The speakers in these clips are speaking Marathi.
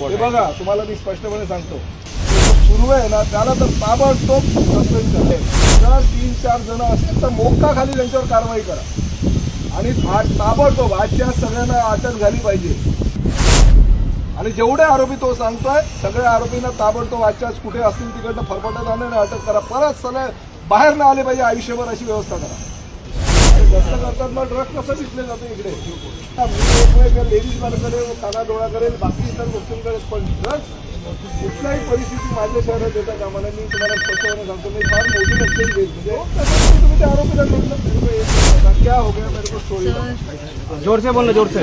हे बघा तुम्हाला मी स्पष्टपणे सांगतो. सुरू आहे ना त्याला तर ताबडतोब सस्पेंड करेल जर तीन चार जण असेल तर मोक्का खाली त्यांच्यावर कारवाई करा. आणि ताबडतोब आजच्या आज सगळ्यांना अटक झाली पाहिजे. आणि जेवढे आरोपी तो सांगतोय सगळ्या आरोपींना ताबडतोब आजच्या आज कुठे असतील तिकडनं फरफटत आणून अटक करा. परत सगळे बाहेर न आले पाहिजे आयुष्यभर अशी व्यवस्था करा. जास्त करतात मग ड्रग कसं विकले जातो इकडे? लेडीजकडे काना डोळा करेल बाकी इतर गोष्टींकडे पण ड्रग्स कुठल्याही परिस्थिती माझ्या शहरात येतात कामा मी तुम्हाला स्पष्टपणे सांगतो मी फार मोठी लक्षण घेत म्हणजे तुम्ही त्या आरोपीला क्या हो गया मेरे को स्टोरी ज़ोर से बोलना ज़ोर से।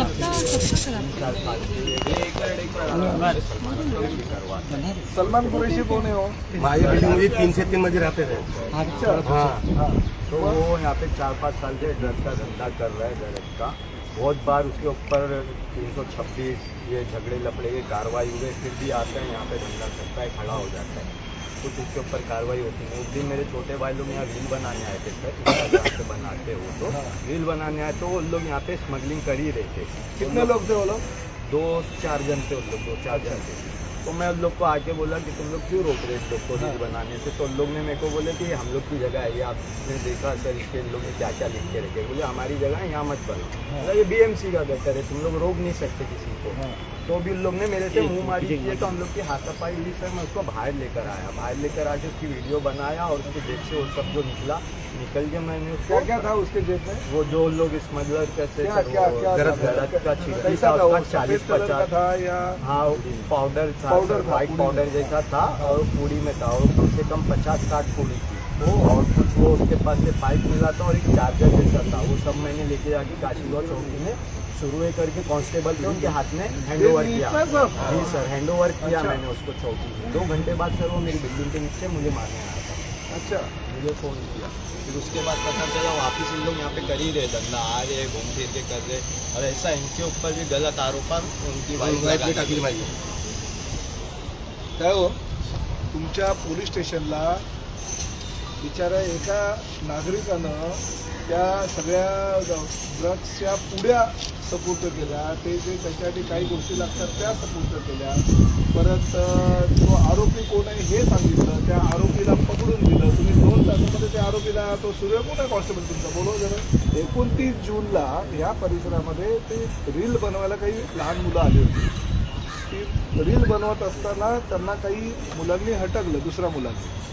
सलमान कुरैशी आहे हो माझ्या बिल्डिंग मध्ये तीन से तीन मध्ये राहते थे। अच्छा। हाँ। हाँ। तो वो यहाँ पे चार पाँच साल से ड्रग्स का धंधा कर रहा है गलत का। बहुत बार उसके ऊपर तीन सौ छब्बीस ये झगड़े लफड़े की कार्रवाई हुए फिर भी आता है यहाँ पे धंधा करता है खड़ा हो जाता है। कुछ उसके ऊपर कार्रवाई होती नहीं एक दिन मेरे छोटे भाई लोग यहाँ रील बनाने आए थे सर। पे बनाते हो तो। रील बनाने आए तो वो लोग यहाँ पे स्मगलिंग कर ही रहे थे। कितने लोग थे वो लोग? दो चार जन थे उन लोग दो चार जन थे। तो मैं उन लोग को आके बोला कि तुम लोग क्यों रोक रहे लोग को रील बनाने से? तो उन लोग ने मेरे को बोले कि हम लोग की जगह है ये आपने देखा सर इसके लोग ने क्या क्या लिख के रखे बोले हमारी जगह है यहाँ मत बनो बोला, ये बीएमसी का गटर है तुम लोग रोक नहीं सकते किसी को। हाँ। तो भी उन लोग ने मेरे से मुँह मारी की है, तो हम लोग की हाथापाई हुई सर मैं उसको बाहर लेकर आया। बाहर लेकर आके उसकी वीडियो बनाया और उसके जेब से वो सब जो निकला निकल के मैंने उसको। क्या था उसके जेब में? वो जो लोग स्मगलर करते गलत का था? चालीस पचास था या हाँ पाउडर था पाउडर वाइट पाउडर जैसा था और पूड़ी में था और कम से कम पचास साठ पूड़ी थी। और कुछ वो उसके पास से पाइप मिला था और एक चार्जर जैसा था। वो सब मैंने लेके जाके काशीगढ़ चौकी में शुरू करके कांस्टेबल थे उनके हाथ में हैंड ओवर किया। जी सर हैंड ओवर किया अच्छा। मैंने उसको चौकी में दो घंटे बाद सर वो मेरी बिल्डिंग के नीचे मुझे मारने आया था। अच्छा। मुझे फ़ोन किया। फिर उसके बाद पता चला वापस इन लोग यहाँ पे कर ही रहे धंधा आ रहे घूम फिर के कर रहे। और ऐसा इनके ऊपर भी गलत आरोप उनकी वाइफ ने काय हो तुमच्या पोलीस स्टेशनला बिचारा एका नागरिकानं त्या सगळ्या ड्रग्सच्या पुढ्या सपूर्द केल्या. ते जे त्याच्यासाठी काही गोष्टी लागतात त्या सपूर्द केल्या. परत तो आरोपी कोण आहे हे सांगितलं. त्या आरोपीला पकडून दिलं. तुम्ही दोन तासामध्ये त्या आरोपीला तो सूर्य कोण आहे कॉन्स्टेबल तुमचा? बोलव जरा. एकोणतीस जूनला ह्या परिसरामध्ये ते रील बनवायला काही लहान मुलं आली होती. ती रील बनवत असताना त्यांना काही मुलांनी हटकलं दुसऱ्या मुलांनी.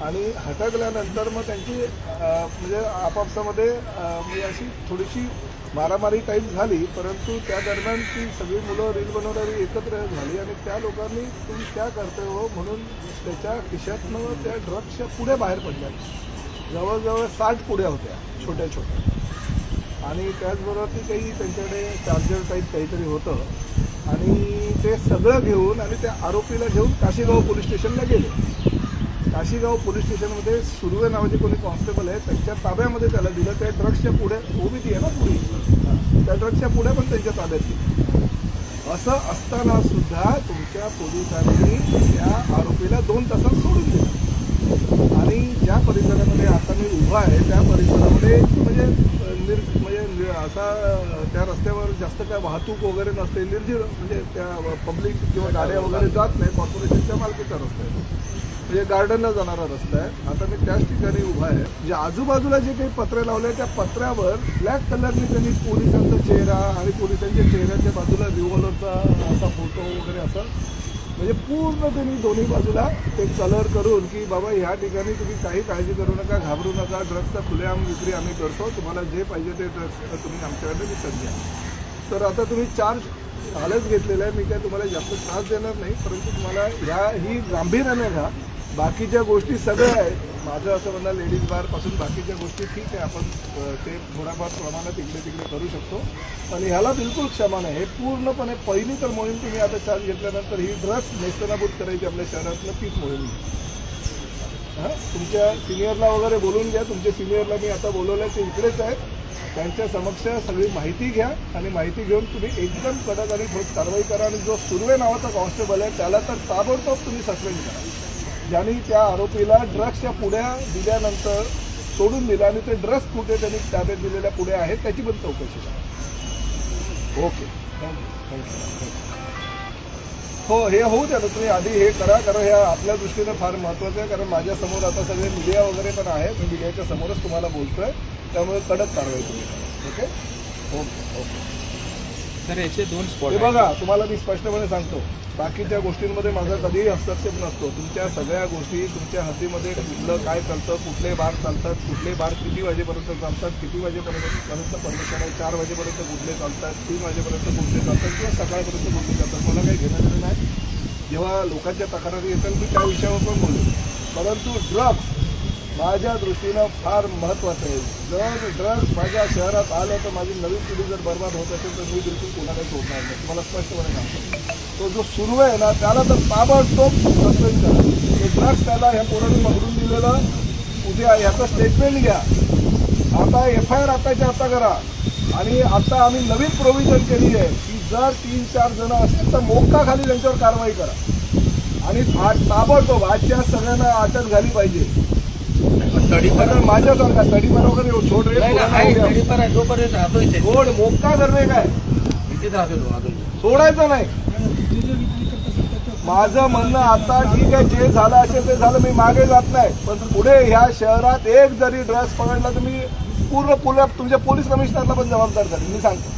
आणि हटकल्यानंतर मग त्यांची म्हणजे आपापसामध्ये म्हणजे अशी थोडीशी मारामारी टाईप झाली परंतु त्या दरम्यान ती सगळी मुलं रील बनवणारी एकत्र झाली आणि त्या लोकांनी तुम्ही क्या करते हो म्हणून त्याच्या खिशातनं त्या ड्रग्सच्या पुढे बाहेर पडल्या. जवळजवळ साठ पुढ्या होत्या छोट्या छोट्या. आणि त्याचबरोबर ती काही त्यांच्याकडे चार्जर टाईप काहीतरी होतं. आणि ते सगळं घेऊन आणि त्या आरोपीला घेऊन काशीगाव पोलीस स्टेशनला गेले. काशीगाव पोलीस स्टेशनमध्ये सुर्वे नावाचे कोणी कॉन्स्टेबल आहे त्यांच्या ताब्यामध्ये त्याला दिलं. त्या ड्रग्सच्या पुढे ओबीटी आहे ना पुढे. त्या ड्रग्सच्या पुढे पण त्यांच्या ताब्यात असं असताना सुद्धा तुमच्या पोलिसांनी त्या आरोपीला दोन तासात सोडून दिलं. आणि ज्या परिसरामध्ये आता मी उभा आहे त्या परिसरामध्ये म्हणजे निर् निर म्हणजे नि- असा त्या रस्त्यावर जास्त काय वाहतूक वगैरे नसते निर्जीव म्हणजे त्या पब्लिक किंवा गाड्या वगैरे जात नाही कॉर्पोरेशनच्या मालकीचा रस्ता आहे. म्हणजे गार्डनला जाणारा रस्ता आहे. आता मी त्याच ठिकाणी उभा आहे. म्हणजे आजूबाजूला जे काही पत्रे लावले त्या पत्र्यावर ब्लॅक कलरने त्यांनी पोलिसांचा चेहरा आणि पोलिसांच्या चेहऱ्याच्या बाजूला रिव्हॉल्वरचा असा फोटो वगैरे असा म्हणजे पूर्ण त्यांनी दोन्ही बाजूला ते कलर करून की बाबा ह्या ठिकाणी तुम्ही काही काळजी करू नका घाबरू नका ड्रग्सचा खुलेआम विक्री आम्ही करतो तुम्हाला जे पाहिजे ते ड्रग्स तुम्ही आमच्याकडे विकत घ्या. तर आता तुम्ही चार्ज कालच घेतलेला आहे. मी काय तुम्हाला जास्त त्रास देणार नाही परंतु तुम्हाला ह्या ही गांभीर्याने घ्या. बाकीच्या गोष्टी सगळ्या आहेत. माझं असं म्हणणं लेडीज बारपासून बाकीच्या गोष्टी ठीक आहे. आपण ते थोड्याफार प्रमाणात इकडे तिकडे करू शकतो. पण ह्याला बिलकुल क्षमा नाही. हे पूर्णपणे पहिली तर मोहीम तुम्ही आता चार्ज घेतल्यानंतर ही ड्रग्स नेस्तनाबूत करायची आपल्या शहरातलं तीच मोहीम. आहे. हां? तुमच्या सिनियरला वगैरे बोलून घ्या. तुमच्या सिनियरला मी आता बोलवलं ते इकडेच आहेत. त्यांच्या समक्ष सगळी माहिती घ्या आणि माहिती घेऊन तुम्ही एकदम कडक आणि ठोस कारवाई करा. आणि जो सुर्वे नावाचा कॉन्स्टेबल आहे त्याला तर ताबडतोब तुम्ही सस्पेंड करा. ज्यांनी त्या आरोपीला ड्रग्सच्या पुड्या दिल्यानंतर सोडून दिलं आणि ते ड्रग्स कुठे त्यांनी ताब्यात दिलेल्या पुढे आहेत त्याची पण चौकशी करा. ओके. थँक्यू थँक्यू हो हे होऊ द्या ना तुम्ही आधी हे करा कारण हे आपल्या दृष्टीने फार महत्त्वाचं आहे कारण माझ्यासमोर आता सगळे मीडिया वगैरे पण आहे मी मीडियाच्या समोरच तुम्हाला बोलतोय त्यामुळे कडक कारवाई तुम्ही करा. ओके? Okay okay. सर याचे दोन स्पॉट हे बघा तुम्हाला मी स्पष्टपणे सांगतो. बाकीच्या गोष्टींमध्ये माझा कधीही हस्तक्षेप नसतो. तुमच्या सगळ्या गोष्टी तुमच्या हद्दीमध्ये कुठलं काय चालतं कुठले बार चालतात कुठले बार किती वाजेपर्यंत चालतात किती वाजेपर्यंत पर्यंत परमिशन आहे चार वाजेपर्यंत कुठले चालतात तीन वाजेपर्यंत कुठले चालतात किंवा सकाळपर्यंत कुठले चालतात मला काही घेणं देणं नाही. जेव्हा लोकांच्या तक्रारी येतात मी त्या विषयावर पण बोलू परंतु ड्रग्स माझ्या दृष्टीनं फार महत्त्वाचं आहे. जर ड्रग्स माझ्या शहरात आलं तर माझी नवीन पिढी जर बर्बाद होत असेल तर मी बिलकुल कोणाला सोडणार नाही. तुम्हाला स्पष्टपणे सांगतो. तो जो सुरू आहे ना त्याला तर ताबडतोब सस्पेंड करा. ड्रग्स त्याला ह्या पोरांनी पकडून दिलेलं. उद्या ह्याचं स्टेटमेंट घ्या. आता एफ आय आर आताच्या आता करा. आणि आता आम्ही नवीन प्रोव्हिजन केली आहे की जर तीन चार जण असेल तर मोक्का खाली त्यांच्यावर कारवाई करा. आणि आज ताबडतोब आजच्या सगळ्यांना अटक झाली पाहिजे. माझ्यासारखा तडीपार वगैरे छोड रे नाही ना आहे तडीपार आहे जोपर्यंत राहतो इथे गोड मोक्का करणे काय? सोडायचं नाही. माझं म्हणणं आता ठीक आहे जे झालं असेल ते झालं मी मागे जात नाही. पण पुढे ह्या शहरात एक जरी ड्रेस पकडला तर मी पूर्ण पुल तुमच्या पोलीस कमिशनरला पण जबाबदार झाली मी सांगतो.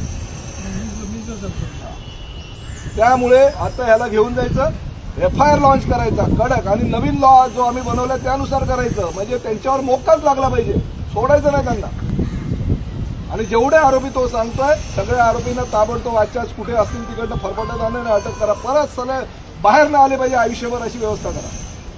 त्यामुळे आता ह्याला घेऊन जायचं. एफ आय आर लॉन्च करायचा कडक. आणि नवीन लॉ जो आम्ही बनवला त्यानुसार करायचं. म्हणजे त्यांच्यावर मोकाच लागला पाहिजे. सोडायचं नाही त्यांना. आणि जेवढे आरोपी तो सांगतोय सगळ्या आरोपींना ताबडतोब आजच्याच कुठे असतील तिकडनं फरफटत आणून अटक करा. परत सगळ्या बाहेर न आले पाहिजे आयुष्यभर अशी व्यवस्था करा.